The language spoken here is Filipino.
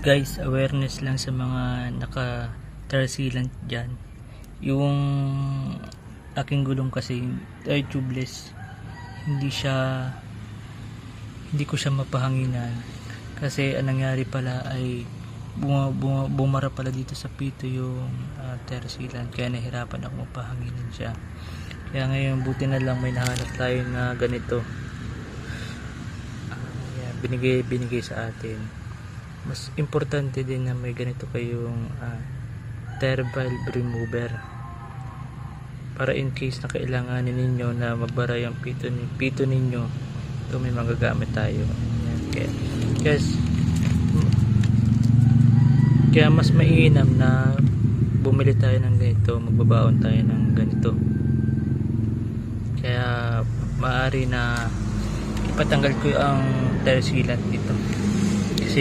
guys awareness lang sa mga naka tersilant dyan. Yung aking gulong kasi ay tubeless. Hindi siya hindi ko siya mapahanginan. Kasi ang nangyari pala ay buma, buma, bumara pala dito sa pito yung uh, tersilant kaya nahirapan ako mapahanginan siya. Kaya ngayon buti na lang may nahanap tayo na ganito. Ayan, binigay binigay sa atin mas importante din na may ganito kayong uh, valve remover. Para in case na kailanganin ninyo na mabara yung pito, pito ninyo ito may magagamit tayo. Kaya, guys kaya mas mainam na bumili tayo ng ganito magbabaon tayo ng ganito. Kaya maaari na ipatanggal ko ang tire sealant dito